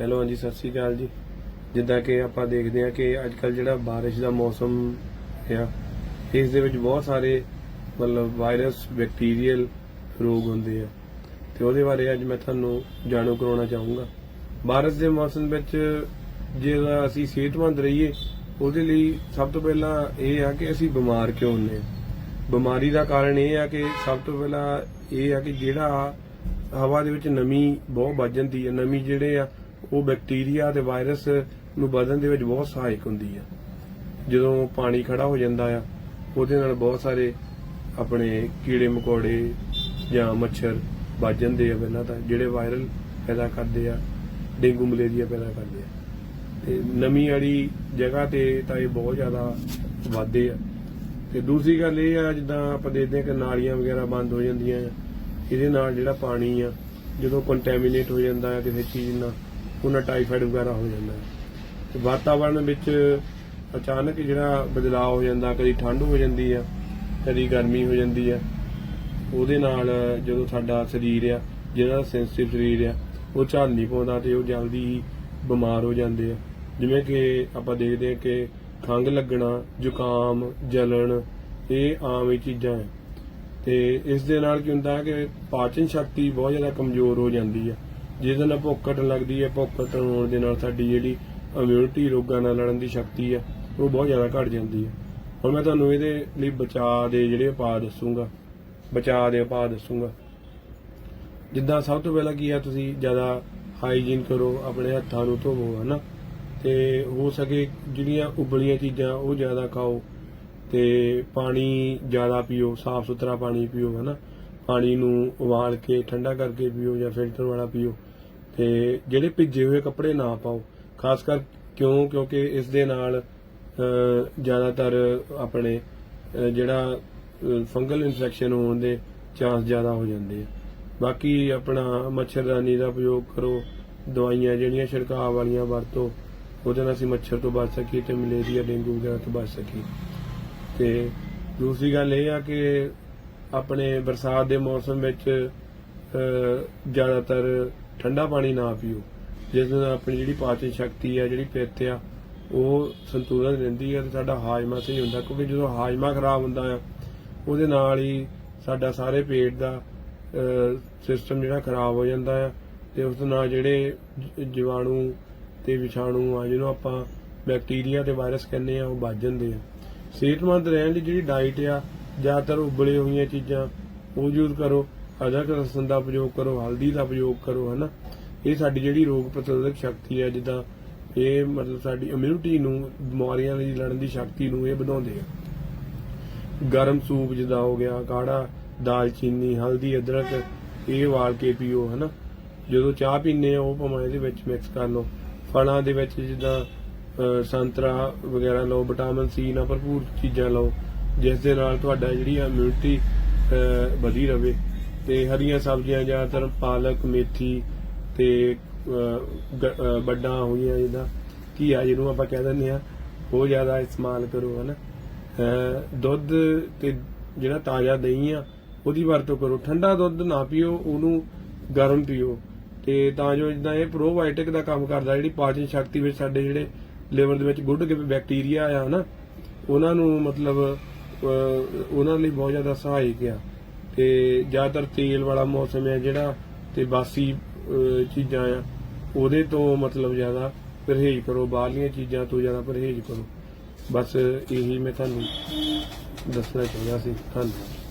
Hello, ਹਾਂਜੀ, ਸਤਿ ਸ਼੍ਰੀ ਅਕਾਲ ਜੀ। ਜਿੱਦਾਂ ਕਿ ਆਪਾਂ ਦੇਖਦੇ ਹਾਂ ਕਿ ਅੱਜ ਕੱਲ ਜਿਹੜਾ ਬਾਰਿਸ਼ ਦਾ ਮੌਸਮ ਆ, ਇਸ ਦੇ ਵਿੱਚ ਬਹੁਤ ਸਾਰੇ ਮਤਲਬ ਵਾਇਰਸ, ਬੈਕਟੀਰੀਅਲ ਰੋਗ ਹੁੰਦੇ ਆ। ਤੇ ਉਹਦੇ ਬਾਰੇ ਅੱਜ ਮੈਂ ਤੁਹਾਨੂੰ ਜਾਣੂ ਕਰਾਉਣਾ ਚਾਹੂੰਗਾ। ਬਾਰਿਸ਼ ਦੇ ਮੌਸਮ ਵਿੱਚ ਜੇ ਅਸੀਂ ਸਿਹਤਮੰਦ ਰਹੀਏ, ਉਹਦੇ ਲਈ ਸਭ ਤੋਂ ਪਹਿਲਾਂ ਇਹ ਆ ਕਿ ਅਸੀਂ ਬਿਮਾਰ ਕਿਉਂ ਹੁੰਦੇ ਆ ਬਿਮਾਰੀ ਦਾ ਕਾਰਨ ਇਹ ਆ ਕਿ ਸਭ ਤੋਂ ਪਹਿਲਾਂ ਇਹ ਆ ਕਿ ਜਿਹੜਾ ਹਵਾ ਦੇ ਵਿੱਚ ਨਮੀ ਬਹੁਤ ਵੱਜ ਜਾਂਦੀ ਹੈ ਨਮੀ ਜਿਹੜੇ ਆ ਉਹ ਬੈਕਟੀਰੀਆ ਤੇ ਵਾਇਰਸ ਨੂੰ ਵਧਣ ਦੇ ਵਿੱਚ ਬਹੁਤ ਸਹਾਇਕ ਹੁੰਦੀ ਆ। ਜਦੋਂ ਪਾਣੀ ਖੜਾ ਹੋ ਜਾਂਦਾ ਆ, ਉਹਦੇ ਨਾਲ ਬਹੁਤ ਸਾਰੇ ਆਪਣੇ ਕੀੜੇ ਮਕੌੜੇ ਜਾਂ ਮੱਛਰ ਵੱਜ ਜਾਂਦੇ ਆ ਪਹਿਲਾਂ ਤਾਂ, ਜਿਹੜੇ ਵਾਇਰਲ ਪੈਦਾ ਕਰਦੇ ਆ, ਡੇਂਗੂ ਮਲੇਰੀਆ ਪੈਦਾ ਕਰਦੇ ਆ। ਤੇ ਨਮੀ ਵਾਲੀ ਜਗ੍ਹਾ ਤੇ ਤਾਂ ਇਹ ਬਹੁਤ ਜ਼ਿਆਦਾ ਵੱਧਦੇ ਆ। ਤੇ ਦੂਸਰੀ ਗੱਲ ਇਹ ਆ, ਜਿੱਦਾਂ ਆਪਾਂ ਦੇਖਦੇ ਹਾਂ ਕਿ ਨਾਲੀਆਂ ਵਗੈਰਾ ਬੰਦ ਹੋ ਜਾਂਦੀਆਂ ਆ, ਇਹਦੇ ਨਾਲ ਜਿਹੜਾ ਪਾਣੀ ਆ, ਜਦੋਂ ਕੰਟੈਮੀਨੇਟ ਹੋ ਜਾਂਦਾ ਹੈ ਕਿਸੇ ਚੀਜ਼ ਨਾਲ ਉਹਨਾਂ ਟਾਈਫਾਇਡ ਵਗੈਰਾ ਹੋ ਜਾਂਦਾ। ਹੈ ਤੇ ਵਾਤਾਵਰਣ ਵਿੱਚ ਅਚਾਨਕ ਜਿਹੜਾ ਬਦਲਾਅ ਹੋ ਜਾਂਦਾ, ਕਦੀ ਠੰਡ ਹੋ ਜਾਂਦੀ ਆ, ਕਦੀ ਗਰਮੀ ਹੋ ਜਾਂਦੀ ਆ, ਉਹਦੇ ਨਾਲ ਜਦੋਂ ਸਾਡਾ ਸਰੀਰ ਆ, ਜਿਹੜਾ ਸੈਂਸਿਟਿਵ ਸਰੀਰ ਆ, ਉਹ ਝੱਲ ਨਹੀਂ ਪਾਉਂਦਾ ਤੇ ਉਹ ਜਲਦੀ ਹੀ ਬਿਮਾਰ ਹੋ ਜਾਂਦੇ ਆ। ਜਿਵੇਂ ਕਿ ਆਪਾਂ ਦੇਖਦੇ ਹਾਂ ਕਿ ਖੰਘ ਲੱਗਣਾ, ਜ਼ੁਕਾਮ, ਜਲਣ, ਇਹ ਆਮ ਹੀ ਚੀਜ਼ਾਂ ਹੈ ਤੇ ਇਸ ਦੇ ਨਾਲ ਕੀ ਹੁੰਦਾ ਹੈ ਕਿ ਪਾਚਨ ਸ਼ਕਤੀ ਬਹੁਤ ਜ਼ਿਆਦਾ ਕਮਜ਼ੋਰ ਹੋ ਜਾਂਦੀ ਹੈ ਜਿਹਦੇ ਨਾਲ ਭੁੱਖ ਘਟਣ ਲੱਗਦੀ ਹੈ, ਭੁੱਖ ਘਟਣ ਹੋਣ ਦੇ ਨਾਲ ਸਾਡੀ ਜਿਹੜੀ ਇਮਿਊਨਿਟੀ ਰੋਗਾਂ ਨਾਲ ਲੜਨ ਦੀ ਸ਼ਕਤੀ ਹੈ, ਉਹ ਬਹੁਤ ਜ਼ਿਆਦਾ ਘਟ ਜਾਂਦੀ ਹੈ। ਹੁਣ ਮੈਂ ਤੁਹਾਨੂੰ ਇਹਦੇ ਲਈ ਬਚਾਅ ਦੇ ਜਿਹੜੇ ਉਪਾਅ ਦੱਸੂਗਾ ਬਚਾਅ ਦੇ ਉਪਾਅ ਦੱਸੂਗਾ। ਜਿੱਦਾਂ ਸਭ ਤੋਂ ਪਹਿਲਾਂ ਕੀ ਆ ਤੁਸੀਂ ਜ਼ਿਆਦਾ ਹਾਈਜੀਨ ਕਰੋ, ਆਪਣੇ ਹੱਥਾਂ ਨੂੰ ਧੋਵੋ, ਹਨਾ? ਤੇ ਹੋ ਸਕੇ ਜਿਹੜੀਆਂ ਉਬਲੀਆਂ ਚੀਜ਼ਾਂ, ਉਹ ਜ਼ਿਆਦਾ ਖਾਓ ਤੇ ਪਾਣੀ ਜ਼ਿਆਦਾ ਪੀਓ ਸਾਫ਼ ਸੁਥਰਾ ਪਾਣੀ ਪੀਓ, ਹਨਾ? ਪਾਣੀ ਨੂੰ ਉਬਾਲ ਕੇ ਠੰਡਾ ਕਰਕੇ ਪੀਓ ਜਾਂ ਫਿਲਟਰ ਵਾਲਾ ਪੀਓ ਤੇ ਜਿਹੜੇ ਭਿੱਜੇ ਹੋਏ ਕੱਪੜੇ ਨਾ ਪਾਓ। ਖਾਸ ਕਰ ਕਿਉਂ? ਕਿਉਂਕਿ ਇਸ ਦੇ ਨਾਲ ਜ਼ਿਆਦਾਤਰ ਆਪਣੇ ਜਿਹੜਾ ਫੰਗਲ ਇਨਫੈਕਸ਼ਨ ਹੋਣ ਦੇ ਚਾਂਸ ਜ਼ਿਆਦਾ ਹੋ ਜਾਂਦੇ ਆ। ਬਾਕੀ ਆਪਣਾ ਮੱਛਰਦਾਨੀ ਦਾ ਪ੍ਰਯੋਗ ਕਰੋ। ਦਵਾਈਆਂ ਜਿਹੜੀਆਂ ਛਿੜਕਾਅ ਵਾਲੀਆਂ ਵਰਤੋ, ਉਹਦੇ ਨਾਲ ਅਸੀਂ ਮੱਛਰ ਤੋਂ ਬਚ ਸਕੀਏ ਤੇ ਮਲੇਰੀਆ, ਡੇਂਗੂ ਵਗੈਰਾ ਤੋਂ ਬਚ ਸਕੀਏ। ਤੇ ਦੂਸਰੀ ਗੱਲ ਇਹ ਆ ਕਿ ਆਪਣੇ ਬਰਸਾਤ ਦੇ ਮੌਸਮ ਵਿੱਚ ਜ਼ਿਆਦਾਤਰ ਠੰਡਾ ਪਾਣੀ ਨਾ ਪੀਓ। ਜਿਸ ਨਾਲ ਆਪਣੀ ਜਿਹੜੀ ਪਾਚਨ ਸ਼ਕਤੀ ਆ ਜਿਹੜੀ ਪਿੱਤ ਆ, ਉਹ ਸੰਤੁਲਨ ਰਹਿੰਦੀ ਆ ਤੇ ਸਾਡਾ ਹਾਜ਼ਮਾ ਸਹੀ ਹੁੰਦਾ। ਕਿਉਂਕਿ ਜਦੋਂ ਹਾਜ਼ਮਾ ਖਰਾਬ ਹੁੰਦਾ ਆ, ਉਹਦੇ ਨਾਲ ਹੀ ਸਾਡਾ ਸਾਰੇ ਪੇਟ ਦਾ ਸਿਸਟਮ ਜਿਹੜਾ ਖਰਾਬ ਹੋ ਜਾਂਦਾ ਆ ਤੇ ਉਸ ਨਾਲ ਜਿਹੜੇ ਜ- ਜੀਵਾਣੂ ਤੇ ਵਿਸ਼ਾਣੂ ਆ, ਜਿਹਨੂੰ ਆਪਾਂ ਬੈਕਟੀਰੀਆ ਤੇ ਵਾਇਰਸ ਕਹਿੰਦੇ ਆ, ਉਹ ਵੱਜ ਜਾਂਦੇ ਆ। ਸਿਹਤਮੰਦ ਰਹਿਣ ਲਈ ਜਿਹੜੀ ਡਾਈਟ ਆ ਜ਼ਿਆਦਾਤਰ ਉਬਲੇ ਹੋਈਆਂ ਚੀਜ਼ਾਂ ਉਹ ਯੂਜ਼ ਕਰੋ ਅਦਰਕ ਲਸਣ ਦਾ ਪ੍ਰਯੋਗ ਕਰੋ, ਹਲਦੀ ਦਾ ਪ੍ਰਯੋਗ ਕਰੋ, ਹਨਾ? ਇਹ ਸਾਡੀ ਜਿਹੜੀ ਰੋਗ ਪ੍ਰਤੀਰੋਧਕ ਸ਼ਕਤੀ ਹੈ, ਜਿੱਦਾਂ ਇਹ ਮਤਲਬ ਸਾਡੀ ਇਮਿਊਨਿਟੀ ਨੂੰ, ਬਿਮਾਰੀਆਂ ਲਈ ਲੜਨ ਦੀ ਸ਼ਕਤੀ ਨੂੰ ਇਹ ਵਧਾਉਂਦੇ ਆ। ਗਰਮ ਸੂਪ ਜਿੱਦਾਂ ਹੋ ਗਿਆ, ਕਾੜਾ, ਦਾਲਚੀਨੀ, ਹਲਦੀ, ਅਦਰਕ, ਇਹ ਵਾਲ ਕੇ ਪੀਓ, ਹਨਾ? ਜਦੋਂ ਚਾਹ ਪੀਂਦੇ ਆ, ਉਹ ਭਾਵੇਂ ਇਹਦੇ ਵਿੱਚ ਮਿਕਸ ਕਰ ਲਓ। ਫਲਾਂ ਦੇ ਵਿੱਚ ਜਿੱਦਾਂ ਸੰਤਰਾ ਵਗੈਰਾ ਲਓ ਵਿਟਾਮਿਨ ਸੀ ਨਾਲ ਭਰਪੂਰ ਚੀਜ਼ਾਂ ਲਓ। ਜਿਸ ਦੇ ਨਾਲ ਤੁਹਾਡਾ ਜਿਹੜੀ ਇਮਿਊਨਿਟੀ ਵਧੀ ਰਵੇ। ਤੇ ਹਰੀਆਂ ਸਬਜ਼ੀਆਂ ਜ਼ਿਆਦਾਤਰ ਪਾਲਕ ਮੇਥੀ ਤੇ ਅਹ, ਗ- ਅਹ, ਵੱਡਾਂ ਹੋਈਆਂ ਜਿੱਦਾਂ ਘੀਆ ਜਿਹਨੂੰ ਆਪਾਂ ਕਹਿ ਦਿੰਦੇ ਆ ਉਹ ਜ਼ਿਆਦਾ ਇਸਤੇਮਾਲ ਕਰੋ ਹਨਾ। ਅਹ, ਦੁੱਧ ਤੇ ਜਿਹੜਾ ਤਾਜ਼ਾ ਦਹੀਂ ਆ ਉਹਦੀ ਵਰਤੋਂ ਕਰੋ। ਠੰਡਾ ਦੁੱਧ ਨਾ ਪੀਓ ਉਹਨੂੰ ਗਰਮ ਪੀਓ। ਤੇ ਤਾਂ ਜੋ ਜਿੱਦਾਂ ਇਹ ਪ੍ਰੋਬਾਇਓਟਿਕ ਦਾ ਕੰਮ ਕਰਦਾ ਜਿਹੜੀ ਪਾਚਨ ਸ਼ਕਤੀ ਵਿੱਚ ਸਾਡੇ ਜਿਹੜੇ ਲਿਵਰ ਦੇ ਵਿੱਚ ਗੁੱਡ ਕੇ ਬੈਕਟੀਰੀਆ ਆ ਹਨਾ ਉਹਨਾਂ ਨੂੰ ਮਤਲਬ ਉਹਨਾਂ ਲਈ ਬਹੁਤ ਜ਼ਿਆਦਾ ਸਹਾਇਕ ਆ। ਤੇ ਜ਼ਿਆਦਾਤਰ ਤੇਲ ਵਾਲਾ ਮੌਸਮ ਹੈ ਜਿਹੜਾ ਤੇ ਬਾਸੀ ਚੀਜ਼ਾਂ ਆ। ਉਹਦੇ ਤੋਂ ਮਤਲਬ ਜ਼ਿਆਦਾ ਪਰਹੇਜ਼ ਕਰੋ, ਬਾਹਰਲੀਆਂ ਚੀਜ਼ਾਂ ਤੋਂ ਜ਼ਿਆਦਾ ਪਰਹੇਜ਼ ਕਰੋ। ਬਸ ਇਹੀ ਮੈਂ ਤੁਹਾਨੂੰ ਦੱਸਣਾ ਚਾਹੁੰਦਾ ਸੀ। ਧੰਨਵਾਦ।